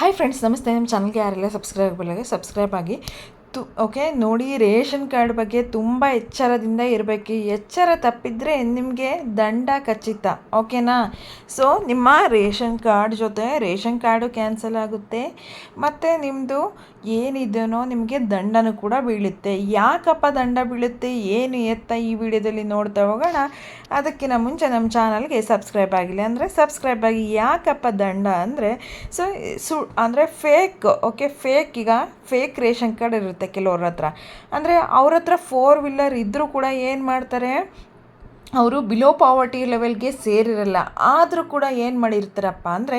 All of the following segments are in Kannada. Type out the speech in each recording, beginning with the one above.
ಹಾಯ್ ಫ್ರೆಂಡ್ಸ್ ನಮಸ್ತೆ. ನಿಮ್ಮ ಚಾನಲ್ಗೆ ಯಾರೆಲ್ಲ ಸಬ್ಸ್ಕ್ರೈಬ್ ಆಗಿಲ್ಲ ಸಬ್ಸ್ಕ್ರೈಬ್ ಆಗಿ ತು ಓಕೆ ನೋಡಿ, ರೇಷನ್ ಕಾರ್ಡ್ ಬಗ್ಗೆ ತುಂಬ ಎಚ್ಚರದಿಂದ ಇರಬೇಕು. ಎಚ್ಚರ ತಪ್ಪಿದರೆ ನಿಮಗೆ ದಂಡ ಖಚಿತ ಓಕೆನಾ ಸೊ ನಿಮ್ಮ ರೇಷನ್ ಕಾರ್ಡ್ ಜೊತೆ ರೇಷನ್ ಕಾರ್ಡು ಕ್ಯಾನ್ಸಲ್ ಆಗುತ್ತೆ. ಮತ್ತು ನಿಮ್ಮದು ಏನಿದೆಯೋ ನಿಮಗೆ ದಂಡನೂ ಕೂಡ ಬೀಳುತ್ತೆ. ಯಾಕಪ್ಪ ದಂಡ ಬೀಳುತ್ತೆ? ಏನು ಎತ್ತ ಈ ವಿಡಿಯೋದಲ್ಲಿ ನೋಡ್ತಾ ಹೋಗೋಣ. ಅದಕ್ಕಿಂತ ಮುಂಚೆ ನಮ್ಮ ಚಾನಲ್ಗೆ ಸಬ್ಸ್ಕ್ರೈಬ್ ಆಗಿಲ್ಲ ಅಂದರೆ ಸಬ್ಸ್ಕ್ರೈಬ್ ಆಗಿ. ಯಾಕಪ್ಪ ದಂಡ ಅಂದರೆ ಸೊ ಸು, ಅಂದರೆ ಫೇಕ್ ಓಕೆ ಫೇಕ್ ಈಗ ಫೇಕ್ ರೇಷನ್ ಕಾರ್ಡ್ ಇರುತ್ತೆ. ಕೆಲವ್ರ ಹತ್ರ. ಅಂದರೆ ಅವ್ರ ಹತ್ರ ಫೋರ್ ವೀಲರ್ ಇದ್ದರೂ ಕೂಡ ಏನು ಮಾಡ್ತಾರೆ? ಅವರು ಬಿಲೋ ಪಾವರ್ಟಿ ಲೆವೆಲ್ಗೆ ಸೇರಿರಲ್ಲ. ಆದರೂ ಕೂಡ ಏನು ಮಾಡಿರ್ತಾರಪ್ಪ ಅಂದರೆ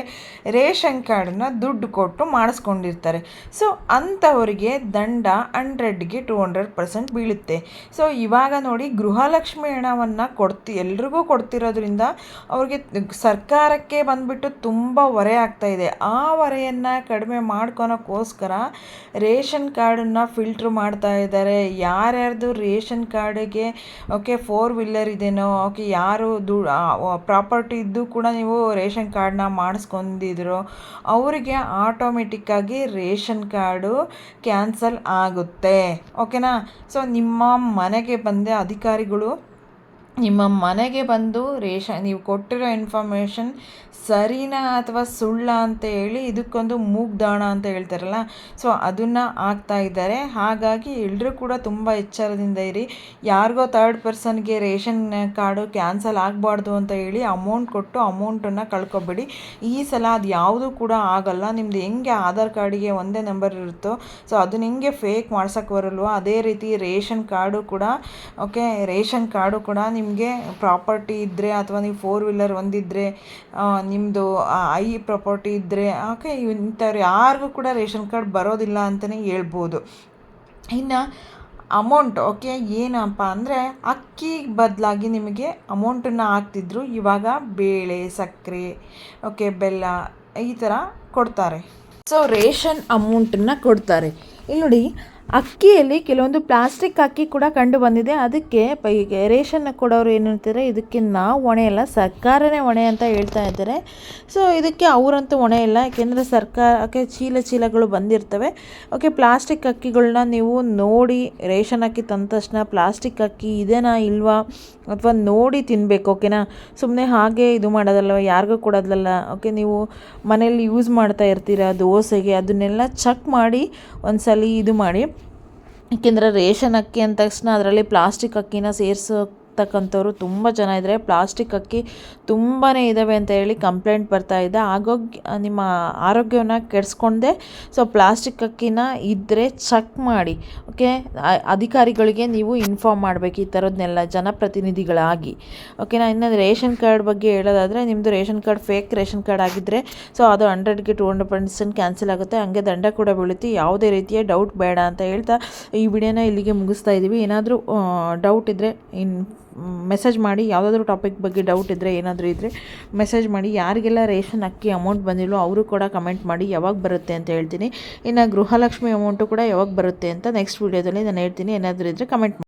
ರೇಷನ್ ಕಾರ್ಡನ್ನ ದುಡ್ಡು ಕೊಟ್ಟು ಮಾಡಿಸ್ಕೊಂಡಿರ್ತಾರೆ. ಸೊ ಅಂಥವರಿಗೆ ದಂಡ ಹಂಡ್ರೆಡ್ಗೆ ಟೂ ಹಂಡ್ರೆಡ್ ಪರ್ಸೆಂಟ್ ಬೀಳುತ್ತೆ. ಸೊ ಇವಾಗ ನೋಡಿ ಗೃಹಲಕ್ಷ್ಮಿ ಹಣವನ್ನು ಕೊಡ್ತಿ, ಎಲ್ರಿಗೂ ಕೊಡ್ತಿರೋದ್ರಿಂದ ಅವ್ರಿಗೆ ಸರ್ಕಾರಕ್ಕೆ ಬಂದುಬಿಟ್ಟು ತುಂಬ ಹೊರೆ ಇದೆ. ಆ ಹೊರೆಯನ್ನು ಕಡಿಮೆ ಮಾಡ್ಕೊಳೋಕ್ಕೋಸ್ಕರ ರೇಷನ್ ಕಾರ್ಡನ್ನು ಫಿಲ್ಟ್ರ್ ಮಾಡ್ತಾ ಇದ್ದಾರೆ. ಯಾರ್ಯಾರ್ದು ರೇಷನ್ ಕಾರ್ಡಿಗೆ ಓಕೆ ಫೋರ್ ವೀಲರ್ ಇದೆನೋ ಓಕೆ, ಯಾರು ದು ಪ್ರಾಪರ್ಟಿ ಇದ್ದು ಕೂಡ ನೀವು ರೇಷನ್ ಕಾರ್ಡನ್ನ ಮಾಡಿಸ್ಕೊಂಡಿದ್ರು. ಅವರಿಗೆ ಆಟೋಮೆಟಿಕ್ಕಾಗಿ ರೇಷನ್ ಕಾರ್ಡು ಕ್ಯಾನ್ಸಲ್ ಆಗುತ್ತೆ. ಓಕೆನಾ ಸೊ ನಿಮ್ಮ ಮನೆಗೆ ಬಂದ ಅಧಿಕಾರಿಗಳು ನಿಮ್ಮ ಮನೆಗೆ ಬಂದು ರೇಷನ್ ನೀವು ಕೊಟ್ಟಿರೋ ಇನ್ಫಾರ್ಮೇಷನ್ ಸರಿನಾ ಅಥವಾ ಸುಳ್ಳ ಅಂತ ಹೇಳಿ ಇದಕ್ಕೊಂದು ಮೂಗ್ದಾಣ ಅಂತ ಹೇಳ್ತಾರಲ್ಲ, ಸೊ ಅದನ್ನು ಆಗ್ತಾ ಇದ್ದಾರೆ. ಹಾಗಾಗಿ ಎಲ್ಲರೂ ಕೂಡ ತುಂಬ ಎಚ್ಚರದಿಂದ ಇರಿ. ಯಾರಿಗೋ ಥರ್ಡ್ ಪರ್ಸನ್ಗೆ ರೇಷನ್ ಕಾರ್ಡು ಕ್ಯಾನ್ಸಲ್ ಆಗಬಾರ್ದು ಅಂತ ಹೇಳಿ ಅಮೌಂಟ್ ಕೊಟ್ಟು ಅಮೌಂಟನ್ನು ಕಳ್ಕೊಬೇಡಿ. ಈ ಸಲ ಅದು ಯಾವುದೂ ಕೂಡ ಆಗಲ್ಲ. ನಿಮ್ಮದು ಹೆಂಗೆ ಆಧಾರ್ ಕಾರ್ಡಿಗೆ ಒಂದೇ ನಂಬರ್ ಇರುತ್ತೋ, ಸೊ ಅದನ್ನ ಹೆಂಗೆ ಫೇಕ್ ಮಾಡ್ಸೋಕ್ಕೆ ಬರಲ್ವೋ, ಅದೇ ರೀತಿ ರೇಷನ್ ಕಾರ್ಡು ಕೂಡ ಓಕೆ ರೇಷನ್ ಕಾರ್ಡು ಕೂಡ ನಿಮಗೆ ಪ್ರಾಪರ್ಟಿ ಇದ್ದರೆ ಅಥವಾ ನೀವು ಫೋರ್ ವೀಲರ್ ಒಂದಿದ್ದರೆ ನಿಮ್ಮದು ಐ ಪ್ರಾಪರ್ಟಿ ಇದ್ದರೆ ಓಕೆ ಇಂಥವ್ರು ಯಾರಿಗೂ ಕೂಡ ರೇಷನ್ ಕಾರ್ಡ್ ಬರೋದಿಲ್ಲ ಅಂತಲೇ ಹೇಳ್ಬೋದು. ಇನ್ನು ಅಮೌಂಟ್ ಓಕೆ ಏನಪ್ಪ ಅಂದರೆ ಅಕ್ಕಿ ಬದಲಾಗಿ ನಿಮಗೆ ಅಮೌಂಟನ್ನು ಹಾಕ್ತಿದ್ರು, ಇವಾಗ ಬೇಳೆ, ಸಕ್ಕರೆ ಓಕೆ ಬೆಲ್ಲ ಈ ಥರ ಕೊಡ್ತಾರೆ. ಸೊ ರೇಷನ್ ಅಮೌಂಟನ್ನು ಕೊಡ್ತಾರೆ. ಇಲ್ಲಿ ನೋಡಿ ಅಕ್ಕಿಯಲ್ಲಿ ಕೆಲವೊಂದು ಪ್ಲಾಸ್ಟಿಕ್ ಅಕ್ಕಿ ಕೂಡ ಕಂಡು ಬಂದಿದೆ. ಅದಕ್ಕೆ ರೇಷನ್ ಕೊಡೋರು ಏನು ಹೇಳ್ತಾರೆ ಇದಕ್ಕೆ ನಾವು ಹೊಣೆ ಇಲ್ಲ, ಸರ್ಕಾರನೇ ಹೊಣೆ ಅಂತ ಹೇಳ್ತಾ ಇದ್ದಾರೆ. ಸೊ ಇದಕ್ಕೆ ಅವರಂತೂ ಹೊಣೆ ಇಲ್ಲ. ಯಾಕೆಂದರೆ ಸರ್ಕಾರಕ್ಕೆ ಚೀಲ ಚೀಲಗಳು ಬಂದಿರ್ತವೆ. ಓಕೆ ಪ್ಲಾಸ್ಟಿಕ್ ಅಕ್ಕಿಗಳನ್ನ ನೀವು ನೋಡಿ ರೇಷನ್ ಅಕ್ಕಿ ತಂದ ತಕ್ಷಣ ಪ್ಲಾಸ್ಟಿಕ್ ಅಕ್ಕಿ ಇದೇನಾ ಇಲ್ವಾ ಅಥವಾ ನೋಡಿ ತಿನ್ನಬೇಕು ಓಕೆನಾ ಸುಮ್ಮನೆ ಹಾಗೆ ಇದು ಮಾಡೋದಲ್ಲ ಯಾರಿಗೂ ಕೊಡೋದಲ್ಲ ಓಕೆ ನೀವು ಮನೇಲಿ ಯೂಸ್ ಮಾಡ್ತಾ ಇರ್ತೀರ ದೋಸೆಗೆ? ಅದನ್ನೆಲ್ಲ ಚೆಕ್ ಮಾಡಿ ಒಂದ್ಸಲ ಇದು ಮಾಡಿ. ಏಕೆಂದರೆ ರೇಷನ್ ಅಕ್ಕಿ ಅಂದ ತಕ್ಷಣ ಅದರಲ್ಲಿ ಪ್ಲಾಸ್ಟಿಕ್ ಅಕ್ಕಿನ ಸೇರಿಸೋ ತಕ್ಕಂಥವ್ರು ತುಂಬ ಜನ ಇದ್ದಾರೆ ಪ್ಲಾಸ್ಟಿಕ್ ಅಕ್ಕಿ ತುಂಬಾ ಇದ್ದಾವೆ ಅಂತ ಹೇಳಿ ಕಂಪ್ಲೇಂಟ್ ಬರ್ತಾ ಇದೆ. ಆಗೋಗ್ಯ ನಿಮ್ಮ ಆರೋಗ್ಯವನ್ನು ಕೆಡಿಸ್ಕೊಂಡೆ ಸೊ, ಪ್ಲಾಸ್ಟಿಕ್ ಅಕ್ಕಿನ ಇದ್ದರೆ ಚೆಕ್ ಮಾಡಿ, ಓಕೆ? ಅಧಿಕಾರಿಗಳಿಗೆ ನೀವು ಇನ್ಫಾರ್ಮ್ ಮಾಡಬೇಕು ಈ ಥರದ್ದನ್ನೆಲ್ಲ ಜನಪ್ರತಿನಿಧಿಗಳಾಗಿ, ಓಕೆನಾ? ಇನ್ನು ರೇಷನ್ ಕಾರ್ಡ್ ಬಗ್ಗೆ ಹೇಳೋದಾದರೆ ನಿಮ್ಮದು ration card fake ration card ಆಗಿದ್ದರೆ ಸೊ, ಅದು ಹಂಡ್ರೆಡ್ಗೆ ಟು ಹಂಡ್ರೆಡ್ ಪರ್ಸೆಂಟ್ ಕ್ಯಾನ್ಸಲ್ ಆಗುತ್ತೆ. ಹಂಗೆ ದಂಡ ಕೂಡ ಬೀಳುತ್ತೆ. ಯಾವುದೇ ರೀತಿಯ ಡೌಟ್ ಬೇಡ ಅಂತ ಹೇಳ್ತಾ ಈ ವಿಡಿಯೋನ ಇಲ್ಲಿಗೆ ಮುಗಿಸ್ತಾ ಇದ್ದೀವಿ. ಏನಾದರೂ ಡೌಟ್ ಇದ್ದರೆ ಇನ್ ಮೆಸೇಜ್ ಮಾಡಿ ಯಾವುದಾದ್ರೂ ಟಾಪಿಕ್ ಬಗ್ಗೆ ಡೌಟ್ ಇದ್ದರೆ ಏನಾದರೂ ಇದ್ದರೆ ಮೆಸೇಜ್ ಮಾಡಿ, ಯಾರಿಗೆಲ್ಲ ರೇಷನ್ ಅಕ್ಕಿ ಅಮೌಂಟ್ ಬಂದಿಲ್ಲೋ ಅವರು ಕೂಡ ಕಮೆಂಟ್ ಮಾಡಿ, ಯಾವಾಗ ಬರುತ್ತೆ ಅಂತ ಹೇಳ್ತೀನಿ. ಇನ್ನು ಗೃಹಲಕ್ಷ್ಮಿ ಅಮೌಂಟು ಕೂಡ ಯಾವಾಗ ಬರುತ್ತೆ ಅಂತ ನೆಕ್ಸ್ಟ್ ವೀಡಿಯೋದಲ್ಲಿ ನಾನು ಹೇಳ್ತೀನಿ. ಏನಾದರೂ ಇದ್ದರೆ ಕಮೆಂಟ್